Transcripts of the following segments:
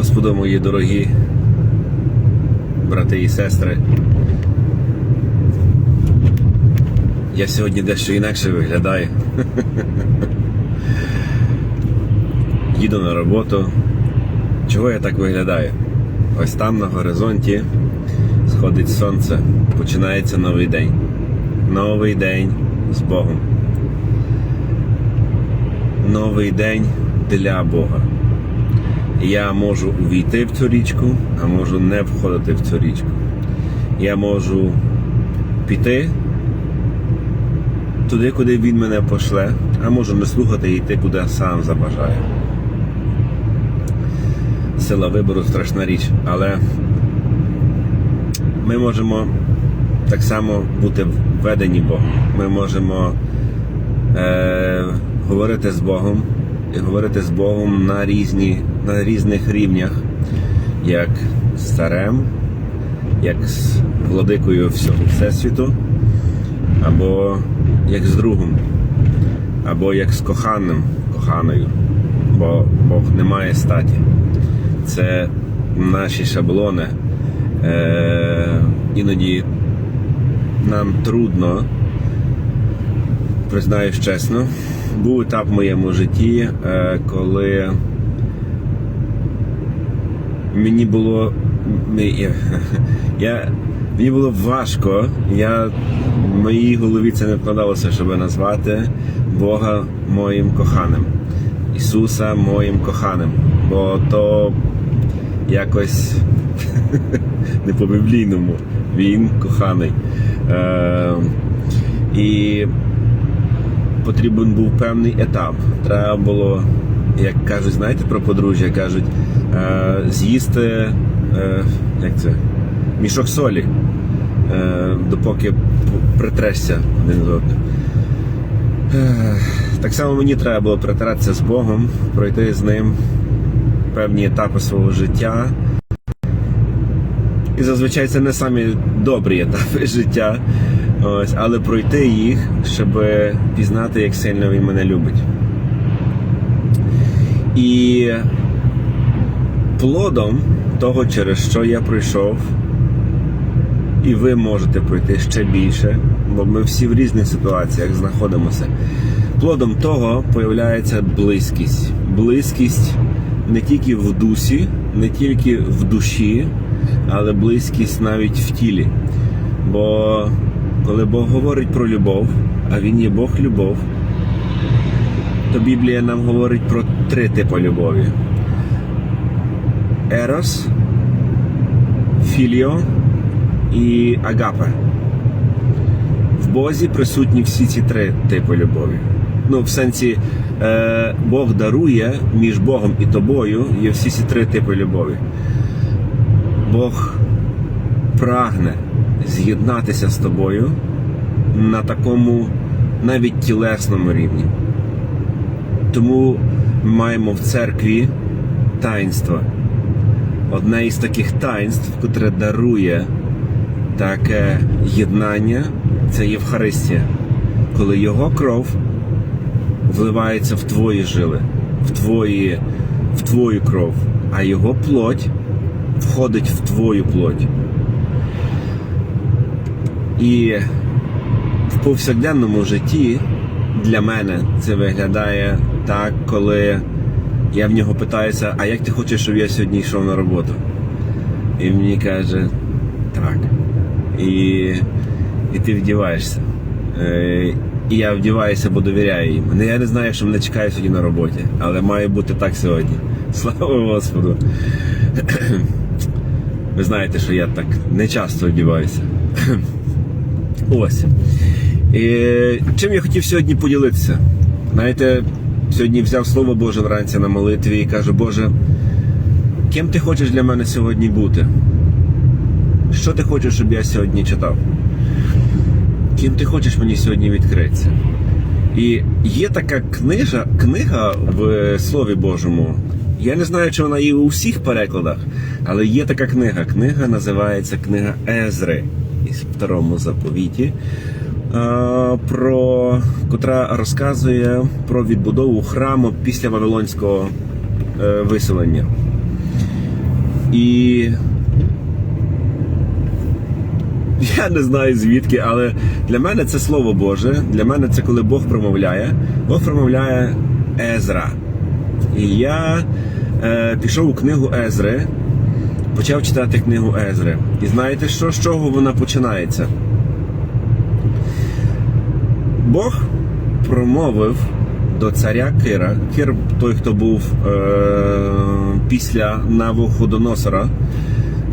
Господу, мої дорогі брати і сестри. Я сьогодні дещо інакше виглядаю. Їду на роботу. Чого я так виглядаю? Ось там на горизонті сходить сонце. Починається новий день. Новий день з Богом. Новий день для Бога. Я можу увійти в цю річку, а можу не входити в цю річку. Я можу піти туди, куди він мене пошле, а можу не слухати і йти, куди сам забажаю. Сила вибору страшна річ, але ми можемо так само бути введені Богом. Ми можемо е, говорити з Богом і говорити з Богом на, різні, на різних рівнях, як з царем, як з владикою всього Всесвіту, або як з другом, або як з коханим, коханою, бо Бог не має статі. Це наші шаблони. Е, іноді нам трудно, признаюсь чесно, був етап в моєму житті, е, коли мені було я, мені було важко. Я в моїй голові це не вкладалося, щоб назвати Бога моїм коханим, Ісуса моїм коханим. Бо то якось не по-біблійному. Він коханий. Е, і потрібен був певний етап. Треба було, як кажуть, знаєте про подружжя, кажуть, е, з'їсти е, як це, мішок солі, е, допоки притрешся один з одним. Так само мені треба було притиратися з Богом, пройти з ним певні етапи свого життя. І зазвичай це не самі добрі етапи життя, ось, але пройти їх, щоб пізнати, як сильно він мене любить. І плодом того, через що я пройшов, і ви можете пройти ще більше, бо ми всі в різних ситуаціях знаходимося. Плодом того появляється близькість. Близькість не тільки в дусі, не тільки в душі, але близькість навіть в тілі. Бо коли Бог говорить про любов, а Він є Бог любов, то Біблія нам говорить про три типи любові: Ерос, Філіо і Агапе. В Бозі присутні всі ці три типи любові. Ну, в сенсі, е, Бог дарує між Богом і тобою є всі ці три типи любові. Бог прагне з'єднатися з тобою на такому навіть тілесному рівні. Тому ми маємо в церкві таїнство. Одне із таких таїнств, котре дарує таке єднання, це Євхаристія, коли його кров вливається в твої жили, в, твої, в твою кров, а його плоть входить в твою плоть. І в повсякденному житті для мене це виглядає так, коли я в нього питаюся, а як ти хочеш, щоб я сьогодні йшов на роботу? І мені каже, так. І, і ти вдіваєшся. Е, і я вдіваюся, бо довіряю їм. Ну, Я не знаю, що мене чекає сьогодні на роботі, але має бути так сьогодні. Слава Господу. Ви знаєте, що я так не часто вдіваюся. Ось. І чим я хотів сьогодні поділитися? Знаєте, сьогодні взяв Слово Боже вранці на молитві і кажу, Боже, ким ти хочеш для мене сьогодні бути? Що ти хочеш, щоб я сьогодні читав? Ким ти хочеш мені сьогодні відкритися? І є така книжа, книга в Слові Божому. Я не знаю, чи вона є у всіх перекладах, але є така книга. Книга називається Книга Езри із второму заповіті, про, котра розказує про відбудову храму після Вавилонського е, виселення. І я не знаю звідки, але для мене це слово Боже. Для мене це коли Бог промовляє. Бог промовляє Езра. І я е, пішов у книгу Езри, почав читати книгу Езри. І знаєте, що, з чого вона починається? Бог промовив до царя Кира. Кир той, хто був е, після Навуходоносора,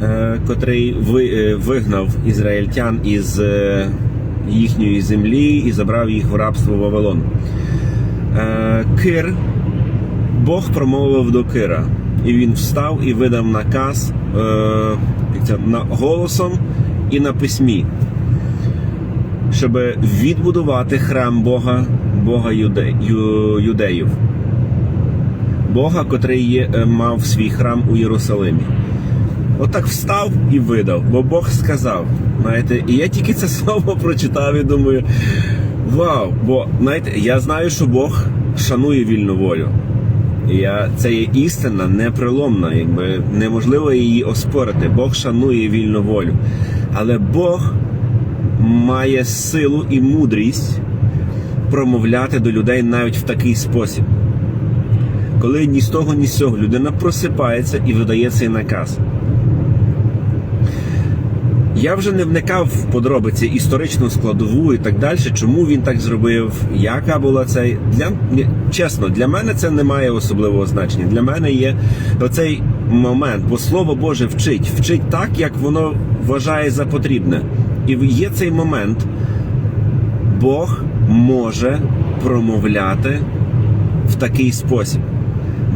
е, котрий ви, е, вигнав ізраїльтян із е, їхньої землі і забрав їх в рабство Вавилон. Е, Кир, Бог промовив до Кира, і він встав і видав наказ е, голосом і на письмі щоб відбудувати храм Бога, Бога юде, ю, юдеїв. Бога, котрий е, мав свій храм у Єрусалимі. Отак встав і видав, бо Бог сказав. Знаєте, і я тільки це слово прочитав і думаю: вау! Бо знаєте, я знаю, що Бог шанує вільну волю. Я, це є істина неприломна, якби неможливо її оспорити. Бог шанує вільну волю. Але Бог має силу і мудрість промовляти до людей навіть в такий спосіб. Коли ні з того, ні з цього людина просипається і видає цей наказ. Я вже не вникав в подробиці історичну складову і так далі, чому він так зробив, яка була цей. Для чесно, для мене це не має особливого значення. Для мене є оцей момент, бо слово Боже вчить, вчить так, як воно вважає за потрібне. І є цей момент, Бог може промовляти в такий спосіб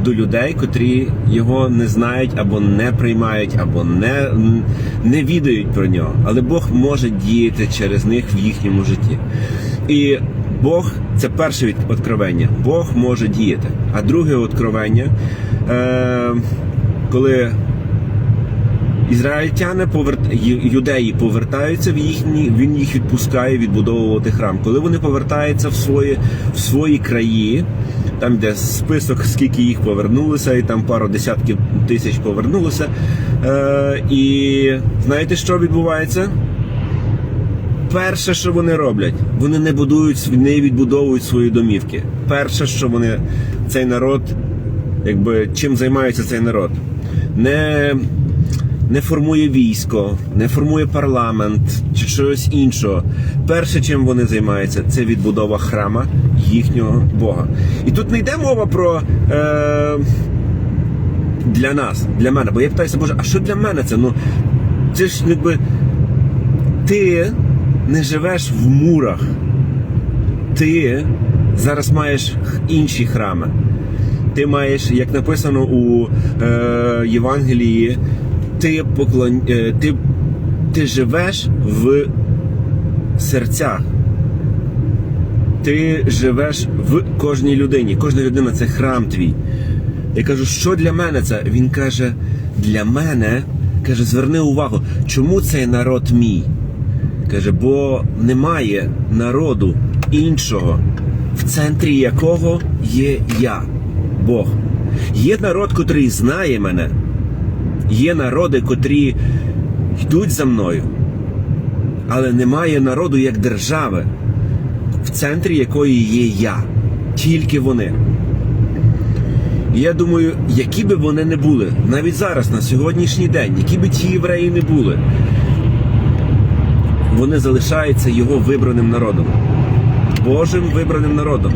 до людей, котрі його не знають або не приймають, або не, не відають про нього. Але Бог може діяти через них в їхньому житті. І Бог це перше від откровення. Бог може діяти. А друге откровення, е, коли Ізраїльтяни повер... юдеї повертаються в їхні, він їх відпускає відбудовувати храм. Коли вони повертаються в свої, в свої краї, там де список, скільки їх повернулося, і там пару десятків тисяч повернулося. Е, і знаєте, що відбувається? Перше, що вони роблять, вони не будують, не відбудовують свої домівки. Перше, що вони, цей народ, якби чим займається цей народ, не, не формує військо, не формує парламент чи щось іншого. Перше, чим вони займаються, це відбудова храма їхнього Бога. І тут не йде мова про. Е, для нас, для мене. Бо я питаюся, Боже, а що для мене це? Ну, це ж якби ти не живеш в мурах. Ти зараз маєш інші храми. Ти маєш, як написано у е, Євангелії, ти, поклон... е, ти, ти живеш в серцях. Ти живеш в кожній людині. Кожна людина це храм твій. Я кажу, що для мене це? Він каже, для мене, каже, зверни увагу, чому цей народ мій? Каже, бо немає народу іншого, в центрі якого є я, Бог. Є народ, котрий знає мене. Є народи, котрі йдуть за мною. Але немає народу як держави, в центрі якої є я. Тільки вони. Я думаю, які би вони не були, навіть зараз, на сьогоднішній день, які би ті євреї не були, вони залишаються його вибраним народом, Божим вибраним народом.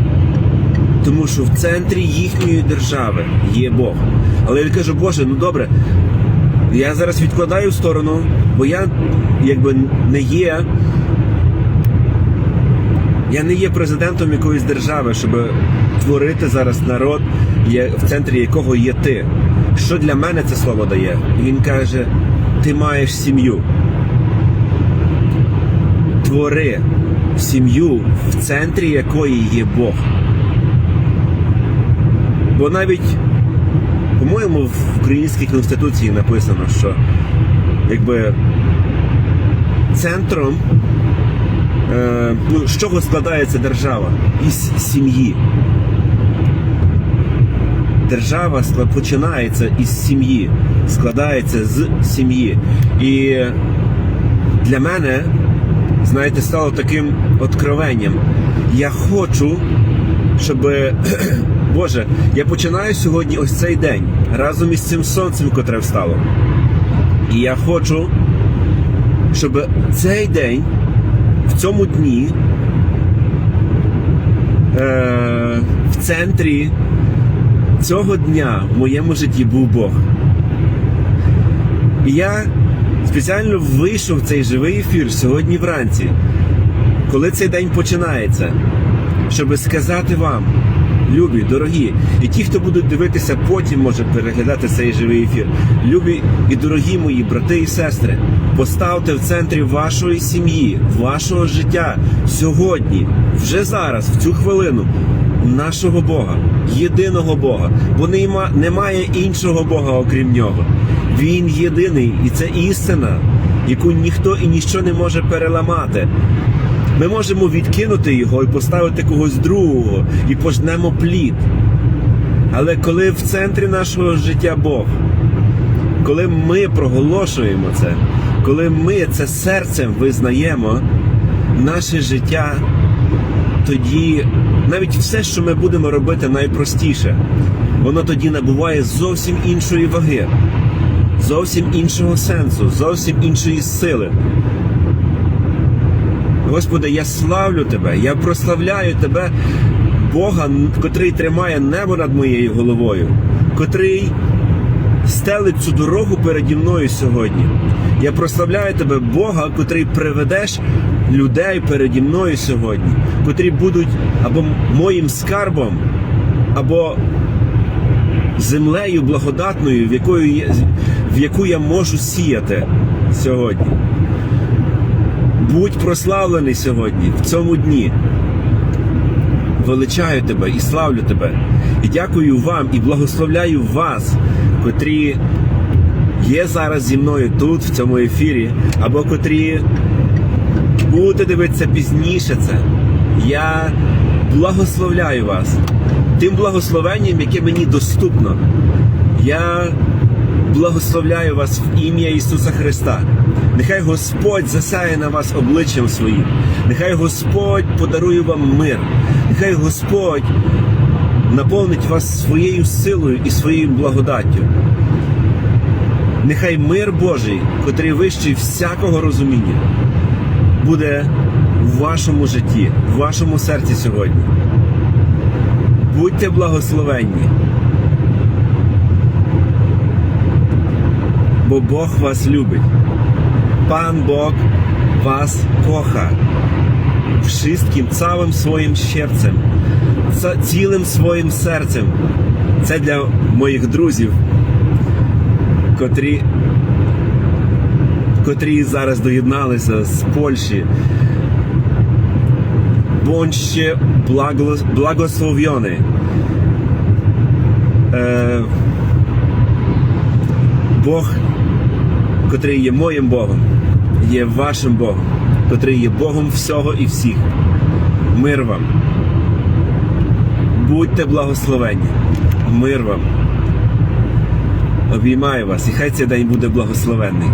Тому що в центрі їхньої держави є Бог. Але я кажу, Боже, ну добре, я зараз відкладаю в сторону, бо я якби не є. Я не є президентом якоїсь держави, щоб творити зараз народ, в центрі якого є ти. Що для мене це слово дає? Він каже: ти маєш сім'ю. Твори сім'ю, в центрі якої є Бог. Бо навіть, по-моєму, в українській конституції написано, що якби центром Е, ну, з чого складається держава? Із сім'ї. держава починається із сім'ї, складається з сім'ї. І для мене, знаєте, стало таким откровенням. Я хочу, щоб Боже, я починаю сьогодні ось цей день разом із цим сонцем, котре встало. І я хочу, щоб цей день в цьому дні е, в центрі цього дня в моєму житті був Бог. І я спеціально вийшов в цей живий ефір сьогодні вранці, коли цей день починається, щоб сказати вам, любі, дорогі, і ті, хто будуть дивитися, потім може переглядати цей живий ефір. Любі і дорогі мої брати і сестри, поставте в центрі вашої сім'ї, вашого життя сьогодні, вже зараз, в цю хвилину, нашого Бога, єдиного Бога, бо нема, немає іншого Бога, окрім нього. Він єдиний, і це істина, яку ніхто і ніщо не може переламати. Ми можемо відкинути його і поставити когось другого, і пожнемо плід. Але коли в центрі нашого життя Бог, коли ми проголошуємо це, коли ми це серцем визнаємо, наше життя, тоді навіть все, що ми будемо робити найпростіше, воно тоді набуває зовсім іншої ваги, зовсім іншого сенсу, зовсім іншої сили. Господи, я славлю Тебе, я прославляю Тебе, Бога, котрий тримає небо над моєю головою, котрий стелить цю дорогу переді мною сьогодні. Я прославляю Тебе, Бога, котрий приведеш людей переді мною сьогодні, котрі будуть або моїм скарбом, або землею благодатною, в, якою я, в яку я можу сіяти сьогодні. Будь прославлений сьогодні, в цьому дні. Величаю тебе і славлю тебе. І дякую вам, і благословляю вас, котрі є зараз зі мною тут, в цьому ефірі, або котрі будете дивитися пізніше це. Я благословляю вас тим благословенням, яке мені доступно. Я благословляю вас в ім'я Ісуса Христа. Нехай Господь засяє на вас обличчям своїм. Нехай Господь подарує вам мир. Нехай Господь наповнить вас своєю силою і своєю благодаттю. Нехай мир Божий, котрий вищий всякого розуміння, буде в вашому житті, в вашому серці сьогодні. Будьте благословенні. Бо Бог вас любить. Pan Bóg was kocha. Wszystkim, całym swoim серцем, цілим своїм серцем. Це для моїх друзів, котрі, котрі зараз доєдналися з Польщі. Bądźcie благословені. Е, Бог котрий є моїм Богом, є вашим Богом, котрий є Богом всього і всіх. Мир вам. Будьте благословенні. Мир вам. Обіймаю вас, і хай цей день буде благословенний.